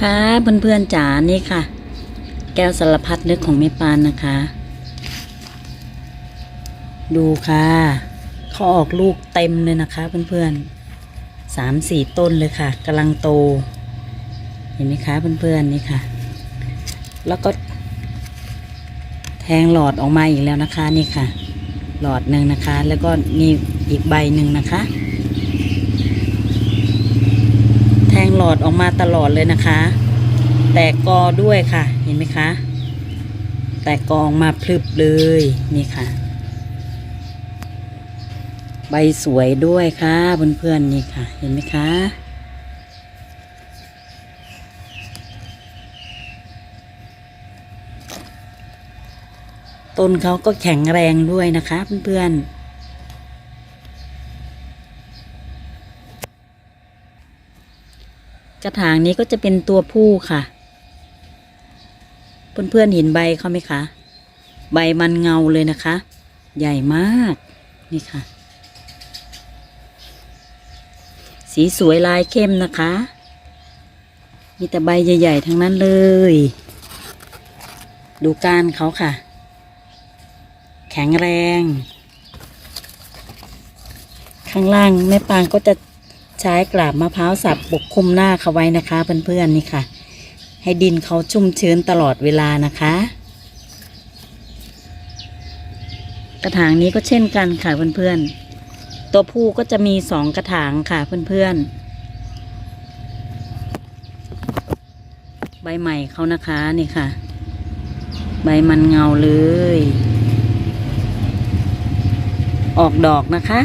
ค่ะเพื่อนๆจ๋านี่ค่ะ แก้วสารพัดนึกของแม่ปานนะคะ ดูค่ะเขาออกลูกเต็มเลยนะคะ เพื่อนๆสามสี่ต้นเลยค่ะกำลังโต เห็นไหมคะเพื่อนๆนี่ค่ะ แล้วก็ แทงหลอดออกมาอีกแล้วนะคะนี่ค่ะ หลอดหนึ่งนะคะ แล้วก็นี่อีกใบหนึ่งนะคะ แทง หลอดออกมาตลอดเลยนะคะ แตกกอด้วยค่ะ เห็นไหมคะ แตกกอออกมาพลึบเลยนี่ค่ะ ใบสวยด้วยค่ะเพื่อนๆนี่ค่ะ เห็นไหมคะต้นเขาก็แข็งแรงด้วยนะคะเพื่อนๆ กระถางนี้ก็จะเป็นตัวผู้ค่ะ เพื่อนๆเห็นใบเขาไหมคะ ใบมันเงาเลยนะคะ ใหญ่มากนี่ค่ะ สีสวยลายเข้มนะคะ มีแต่ใบใหญ่ ๆ ทั้งนั้นเลย ดูก้านเขาค่ะ แข็งแรง ข้างล่างแม่ปางก็จะ ใช้กราบมะพร้าวสับปกคลุมหน้าเขาไว้นะคะ เพื่อนๆนี่ค่ะ ให้ดินเขาชุ่มชื้นตลอดเวลานะคะ กระถางนี้ก็เช่นกันค่ะเพื่อนๆ ตัวผู้ก็จะมีสองกระถางค่ะเพื่อนๆใบใหม่เขานะคะนี่ค่ะ ใบมันเงาเลย ออกดอกนะคะ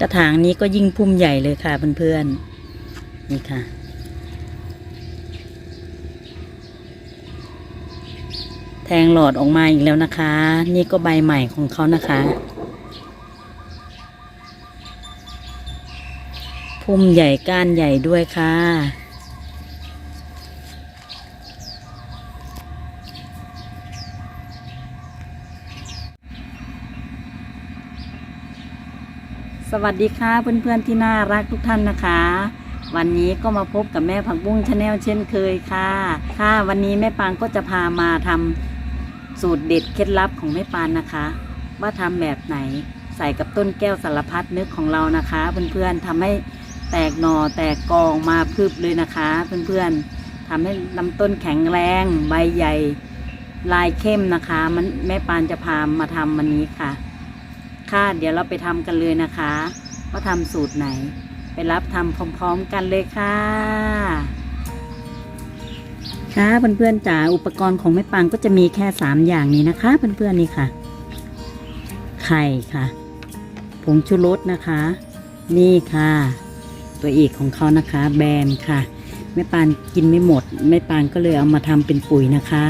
กระถางนี้ก็ยิ่งพุ่มใหญ่เลยค่ะเพื่อนๆนี่ค่ะแทงหลอดออกมาอีกแล้วนะคะ นี่ก็ใบใหม่ของเขานะคะ พุ่มใหญ่ก้านใหญ่ด้วยค่ะ สวัสดีค่ะเพื่อนๆที่น่ารักทุกท่านนะคะ วันนี้ก็มาพบกับแม่ผักบุ้งชาแนลเช่นเคยค่ะ ค่ะวันนี้แม่ปางก็จะพามาทำสูตรเด็ดเคล็ดลับของแม่ปานนะคะ ว่าทำแบบไหนใส่กับต้นแก้วสารพัดนึกของเรานะคะเพื่อนๆทำให้แตกหน่อแตกกองมาพรึบเลยนะคะ เพื่อนๆทำให้ลำต้นแข็งแรงใบใหญ่ ลายเข้มนะคะ มันแม่ปานจะพามาทำวันนี้ค่ะ ค่ะ เดี๋ยวเราไปทำกันเลยนะคะว่าทำสูตรไหน ไปรับทำพร้อมๆกันเลยค่ะค่ะเพื่อนๆจ๋าอุปกรณ์ของแม่ปังก็จะมีแค่สามอย่างนี้นะคะเพื่อนๆนี่ค่ะ ไข่ค่ะ ผงชูรสนะคะ นี่ค่ะ ตัวเอกของเขานะคะ แบนค่ะแม่ปานกินไม่หมดแม่ปานก็เลยเอามาทำเป็นปุ๋ยนะคะ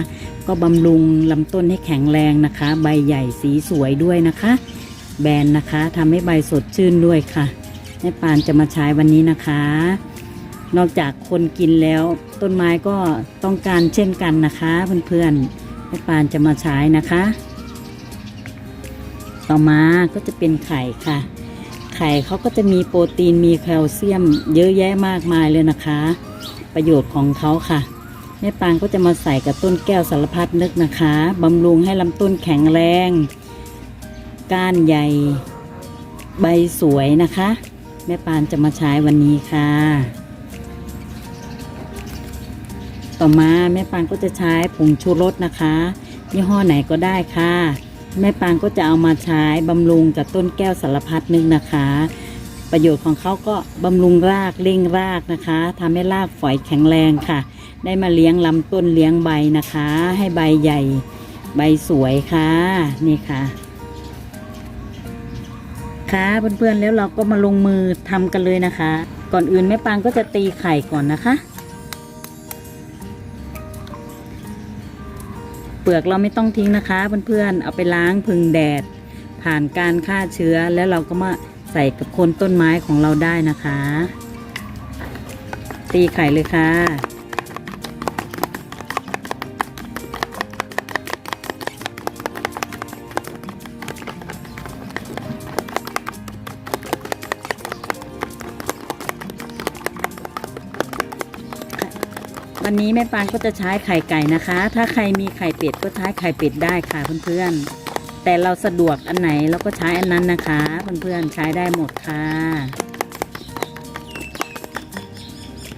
ก็บำรุงลำต้นให้แข็งแรงนะคะ ใบใหญ่สีสวยด้วยนะคะ แบนนะคะทำให้ใบสดชื่นด้วยค่ะแม่ปานจะมาใช้วันนี้นะคะ นอกจากคนกินแล้ว ต้นไม้ก็ต้องการเช่นกันนะคะเพื่อนๆแม่ปานจะมาใช้นะคะ ต่อมาก็จะเป็นไข่ค่ะ ไข่เขาก็จะมีโปรตีนมีแคลเซียม เยอะแยะมากมายเลยนะคะ ประโยชน์ของเขาค่ะแม่ปางก็จะมาใส่กับต้นแก้วสารพัดนึกนะคะบำรุงให้ลำต้นแข็งแรง ก้านใหญ่ ใบสวยนะคะ แม่ปานจะมาใช้วันนี้ค่ะ ต่อมาแม่ปานก็จะใช้ผงชูรสนะคะยี่ห้อไหนก็ได้ค่ะ แม่ปางก็จะเอามาใช้บำรุงกับต้นแก้วสารพัดนึกนะคะ ประโยชน์ของเขาก็บำรุงรากเร่งรากนะคะทำให้รากฝอยแข็งแรงค่ะ ได้มาเลี้ยงลำต้นเลี้ยงใบนะคะ ให้ใบใหญ่ ใบสวยค่ะ นี่ค่ะ ค่ะเพื่อนๆแล้วเราก็มาลงมือทำกันเลยนะคะ ก่อนอื่นแม่ปางก็จะตีไข่ก่อนนะคะ เปลือกเราไม่ต้องทิ้งนะคะ เพื่อนๆเอาไปล้างพึ่งแดด ผ่านการฆ่าเชื้อแล้วเราก็มาใส่กับโคนต้นไม้ของเราได้นะคะ ตีไข่เลยค่ะ วันนี้แม่ปางก็จะใช้ไข่ไก่นะคะ ถ้าใครมีไข่เป็ดก็ใช้ไข่เป็ดได้ค่ะเพื่อนๆ แต่เราสะดวกอันไหนเราก็ใช้อันนั้นนะคะเพื่อนๆใช้ได้หมดค่ะ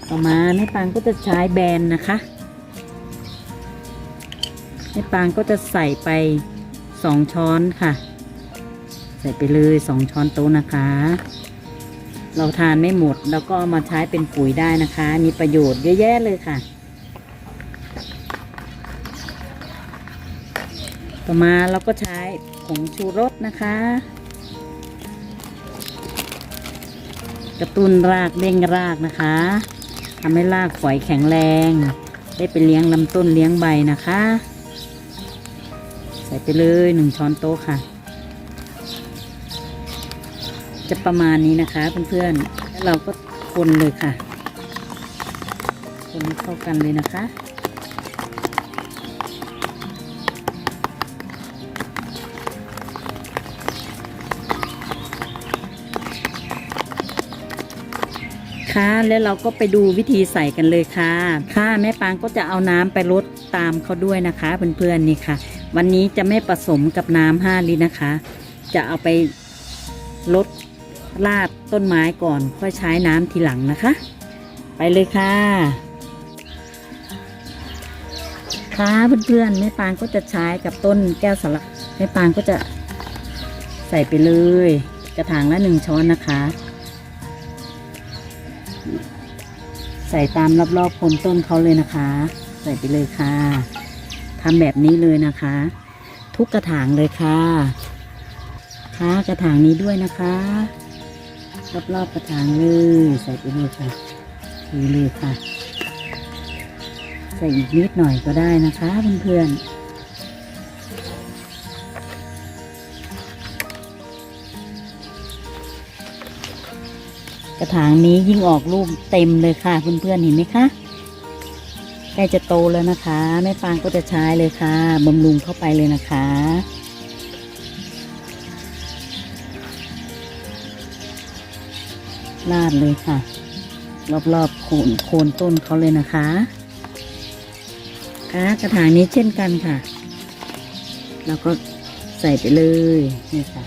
ต่อมาแม่ปางก็จะใช้แบรนนะคะแม่ปางก็จะใส่ไปสองช้อนค่ะ ใส่ไปเลยสองช้อนโต๊ะนะคะ เราทานไม่หมด แล้วก็ามาใช้เป็นปุ๋ยได้นะคะ มีประโยชน์เยอะแยะเลยค่ะ ต่อมาเราก็ใช้ผงชูรสนะคะ กระตุ้นรากเร่งรากนะคะทำให้รากฝอยแข็งแรง ได้ไปเลี้ยงลำต้นเลี้ยงใบนะคะ ใส่ไปเลยหนึ่งช้อนโต๊ะค่ะ จะประมาณนี้นะคะเพื่อนๆแล้วเราก็คนเลยค่ะ คนเข้ากันเลยนะคะค่ะแล้วเราก็ไปดูวิธีใส่กันเลยค่ะ ค่ะแม่ปางก็จะเอาน้ำไปลดตามเขาด้วยนะคะเพื่อนๆนี่ค่ะ วันนี้จะไม่ผสมกับน้ำห้าลิตรนะคะ จะเอาไปลด ลาดต้นไม้ก่อน ค่อยใช้น้ำทีหลังนะคะ ไปเลยค่ะ ค่ะเพื่อนๆแม่ปางก็จะใช้กับต้นแก้วสลักแม่ปางก็จะใส่ไปเลย กระถางละหนึ่งช้อนนะคะ ใส่ตามรอบๆโคนต้นเขาเลยนะคะ ใส่ไปเลยค่ะทำแบบนี้เลยนะคะ ทุกกระถางเลยค่ะ ค่ะกระถางนี้ด้วยนะคะ รอบๆกระถางเลยใส่ไปเลยค่ะทีเลยค่ะ ใส่อีกนิดหน่อยก็ได้นะคะเพื่อนๆกระถางนี้ยิ่งออกลูกเต็มเลยค่ะเพื่อนๆเห็นไหมคะใกล้จะโตแล้วนะคะแม่ปางก็จะใช้เลยค่ะบำรุงเข้าไปเลยนะคะ ลาดเลยค่ะ รอบๆโคนโคนต้นเขาเลยนะคะค่ะกระถางนี้เช่นกันค่ะ แล้วก็ใส่ไปเลยนี่ค่ะ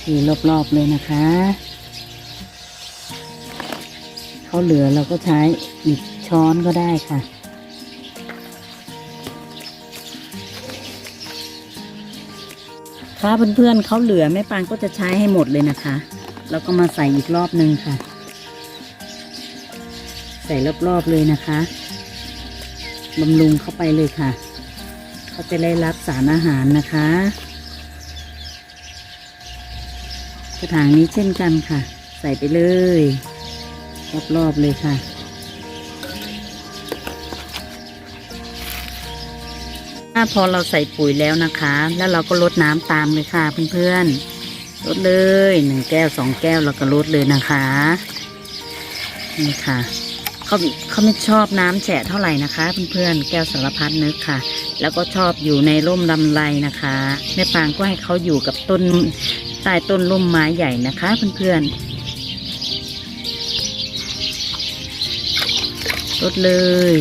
ทีรอบๆเลยนะคะเขาเหลือเราก็ใช้อีกช้อนก็ได้ค่ะค่ะเพื่อนๆเขาเหลือแม่ปางก็จะใช้ให้หมดเลยนะคะ แล้วก็มาใส่อีกรอบหนึ่งค่ะ ใส่รอบๆเลยนะคะบำรุงเข้าไปเลยค่ะ เขาจะได้รับสารอาหารนะคะ กระถางนี้เช่นกันค่ะ ใส่ไปเลย รอบๆเลยค่ะถ้าพอเราใส่ปุ๋ยแล้วนะคะ แล้วเราก็ลดน้ำตามเลยค่ะเพื่อนๆ ลดเลยหนึ่งแก้วสองแก้วเราก็ลดเลยนะคะ นี่ค่ะเขาเขาไม่ชอบน้ำแฉะเท่าไหร่นะคะเพื่อนๆแก้วสารพัดนึกค่ะ แล้วก็ชอบอยู่ในร่มลำไรนะคะแม่ปางก็ให้เขาอยู่กับต้นใต้ต้นร่มไม้ใหญ่นะคะเพื่อนๆลดเลย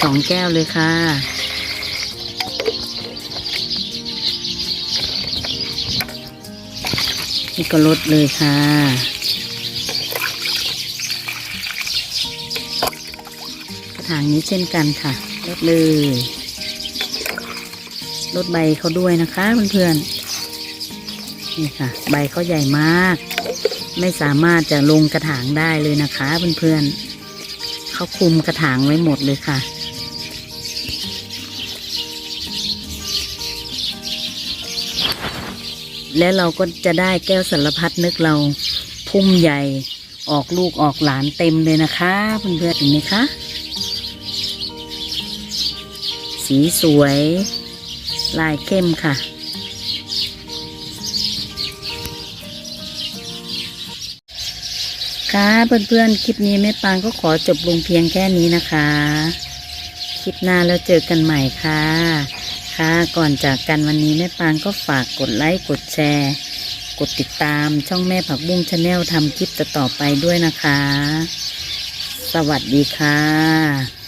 สองแก้วเลยค่ะ นี่ก็ลดเลยค่ะ กระถางนี้เช่นกันค่ะ ลดเลยลดใบเขาด้วยนะคะเพื่อนๆนี่ค่ะ ใบเขาใหญ่มาก ไม่สามารถจะลงกระถางได้เลยนะคะเพื่อนๆเขาคุมกระถางไว้หมดเลยค่ะ และเราก็จะได้แก้วสารพัดนึกเราพุ่มใหญ่ออกลูกออกหลานเต็มเลยนะคะเพื่อนๆเห็นไหมคะ สีสวย ลายเข้มค่ะ ค่ะเพื่อนๆ คลิปนี้แม่ปางก็ขอจบลงเพียงแค่นี้นะคะ คลิปหน้าแล้วเจอกันใหม่ค่ะค่ะ ก่อนจากกันวันนี้แม่ปางก็ฝากกดไลค์กดแชร์ กดติดตามช่องแม่ผักบุ้งชาแนลทำคลิปต่อไปด้วยนะคะสสวัสดีค่ะ